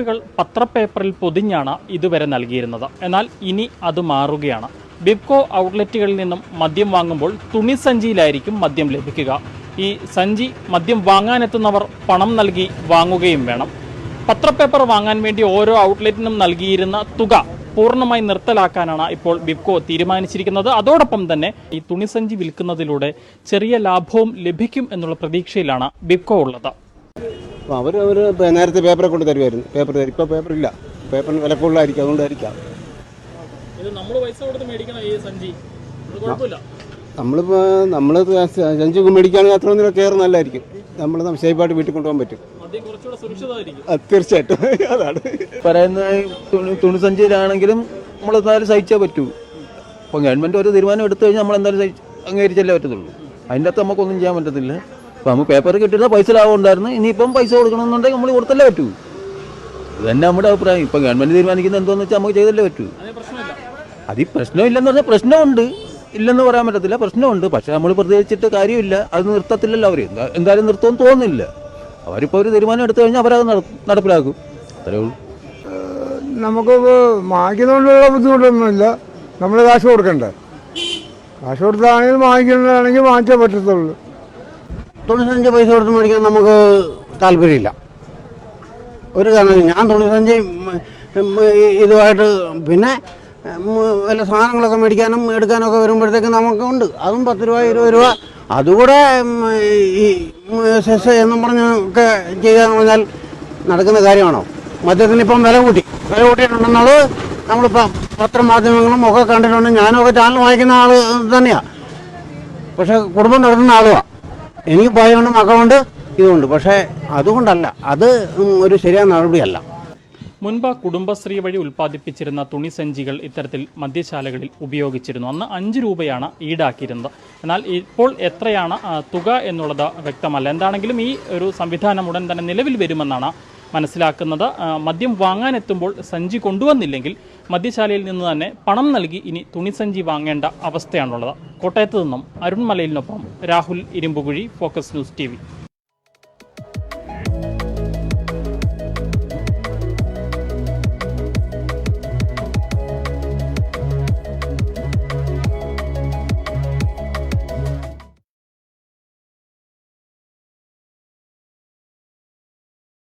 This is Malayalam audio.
കുറിപ്പുകൾ പത്രപേപ്പറിൽ പൊതിഞ്ഞാണ് ഇതുവരെ നൽകിയിരുന്നത്. എന്നാൽ ഇനി അത് മാറുകയാണ്. ബിബ്കോ ഔട്ട്ലെറ്റുകളിൽ നിന്നും മദ്യം വാങ്ങുമ്പോൾ തുണി സഞ്ചിയിലായിരിക്കും മദ്യം ലഭിക്കുക. ഈ സഞ്ചി മദ്യം വാങ്ങാനെത്തുന്നവർ പണം നൽകി വാങ്ങുകയും വേണം. പത്രപേപ്പർ വാങ്ങാൻ വേണ്ടി ഓരോ ഔട്ട്ലെറ്റിനും നൽകിയിരുന്ന തുക പൂർണമായി നിർത്തലാക്കാനാണ് ഇപ്പോൾ ബിബ്കോ തീരുമാനിച്ചിരിക്കുന്നത്. അതോടൊപ്പം തന്നെ ഈ തുണിസഞ്ചി വിൽക്കുന്നതിലൂടെ ചെറിയ ലാഭവും ലഭിക്കും എന്നുള്ള പ്രതീക്ഷയിലാണ് ബിബ്കോ ഉള്ളത്. അവർ അവർ നേരത്തെ പേപ്പറെ കൊണ്ട് തരുമായിരുന്നു പേപ്പർ തരും. ഇപ്പോൾ പേപ്പർ ഇല്ല. പേപ്പറിന് വില കൂടുതലായിരിക്കും. അതുകൊണ്ടായിരിക്കാം. ഇത് നമ്മൾ പൈസ കൊടുത്ത് മേടിക്കണം ഈ സഞ്ചി? കുഴപ്പമില്ല. നമ്മളിപ്പോൾ നമ്മൾ സഞ്ചി മേടിക്കുകയാണെങ്കിൽ അത്ര ഒന്നും കയറി നല്ലതായിരിക്കും. നമ്മൾ സേഫായിട്ട് വീട്ടിൽ കൊണ്ടുപോകാൻ പറ്റും. തീർച്ചയായിട്ടും. അതാണ്. പറയുന്ന തുണി തുണിസഞ്ചിയിലാണെങ്കിലും നമ്മൾ എന്തായാലും സഹിച്ചേ പറ്റൂ. അപ്പോൾ ഗവൺമെന്റ് ഒരു തീരുമാനം എടുത്തു കഴിഞ്ഞാൽ നമ്മൾ എന്തായാലും സഹിച്ച് അംഗീകരിച്ചല്ലേ പറ്റത്തുള്ളൂ. അതിന്റെ അകത്ത് നമുക്കൊന്നും ചെയ്യാൻ പറ്റത്തില്ല. അപ്പോൾ നമ്മൾ പേപ്പർ കിട്ടിയിരുന്ന പൈസ ലാഭം ഉണ്ടായിരുന്നു. ഇനിയിപ്പം പൈസ കൊടുക്കണമെന്നുണ്ടെങ്കിൽ നമ്മൾ കൊടുത്തല്ലേ പറ്റൂ. ഇതന്നെ തന്നെ നമ്മുടെ അഭിപ്രായം. ഇപ്പം ഗവൺമെന്റ് തീരുമാനിക്കുന്നത് എന്തോന്ന് വെച്ചാൽ നമുക്ക് ചെയ്തല്ലേ പറ്റൂ. അത് ഈ പ്രശ്നമില്ലെന്ന് പറഞ്ഞാൽ പ്രശ്നമുണ്ട്. ഇല്ലെന്ന് പറയാൻ പറ്റത്തില്ല. പ്രശ്നമുണ്ട്. പക്ഷേ നമ്മൾ പ്രതികരിച്ചിട്ട് കാര്യമില്ല. അത് നിർത്തത്തില്ലല്ലോ അവർ എന്തായാലും നിർത്തുമെന്ന് തോന്നുന്നില്ല. അവരിപ്പോൾ ഒരു തീരുമാനം എടുത്തു കഴിഞ്ഞാൽ അവരത് നട- നടപ്പിലാക്കും. അത്രേ ഉള്ളൂ. നമുക്ക് വാങ്ങിക്കുന്നതുകൊണ്ടുള്ള ബുദ്ധിമുട്ടൊന്നുമില്ല. നമ്മൾ കാശ് കൊടുക്കണ്ടേ? കാശ് കൊടുത്താണെങ്കിൽ വാങ്ങിക്കുന്നതാണെങ്കിൽ വാങ്ങിച്ചേ പറ്റത്തുള്ളൂ. തുണിസഞ്ചി പൈസ കൊടുത്ത് മേടിക്കാൻ നമുക്ക് താല്പര്യമില്ല. ഒരു കാരണം ഞാൻ തൊണ്ണൂറ്റഞ്ച് ഇതുമായിട്ട് പിന്നെ വല്ല സാധനങ്ങളൊക്കെ മേടിക്കാനും എടുക്കാനൊക്കെ വരുമ്പോഴത്തേക്ക് നമുക്കുണ്ട് അതും പത്ത് രൂപ ഇരുപത് രൂപ. അതുകൂടെ ഈ സെസ് എന്നും പറഞ്ഞൊക്കെ ചെയ്യാന്ന് പറഞ്ഞാൽ നടക്കുന്ന കാര്യമാണോ? മദ്യത്തിന് ഇപ്പം വില കൂട്ടി. വില കൂട്ടിയിട്ടുണ്ടെന്നുള്ളത് നമ്മളിപ്പം പത്രമാധ്യമങ്ങളും ഒക്കെ കണ്ടിട്ടുണ്ട്. ഞാനൊക്കെ ചാനൽ വായിക്കുന്ന ആൾ തന്നെയാണ് പക്ഷെ കുടുംബം നടത്തുന്ന ആളുമാണ് എനിക്ക് ഭയമുണ്ട് മകമുണ്ട് ഇതുണ്ട് പക്ഷേ അതുകൊണ്ടല്ല അത് ഒരു ശരിയായ നടപടിയല്ല. മുൻപ് കുടുംബശ്രീ വഴി ഉൽപ്പാദിപ്പിച്ചിരുന്ന തുണിസഞ്ചികൾ ഇത്തരത്തിൽ മദ്യശാലകളിൽ ഉപയോഗിച്ചിരുന്നു. അന്ന് അഞ്ച് രൂപയാണ് ഈടാക്കിയിരുന്നത്. എന്നാൽ ഇപ്പോൾ എത്രയാണ് തുക എന്നുള്ളത് വ്യക്തമല്ല. എന്താണെങ്കിലും ഈ ഒരു സംവിധാനം ഉടൻ തന്നെ നിലവിൽ വരുമെന്നാണ് മനസ്സിലാക്കുന്നത്. മദ്യം വാങ്ങാനെത്തുമ്പോൾ സഞ്ചി കൊണ്ടുവന്നില്ലെങ്കിൽ മദ്യശാലയിൽ നിന്ന് തന്നെ പണം നൽകി ഇനി തുണിസഞ്ചി വാങ്ങേണ്ട അവസ്ഥയാണുള്ളത്. കോട്ടയത്ത് നിന്നും അരുൺ മലയിലിനൊപ്പം Rahul Irumbukuzhi focus news T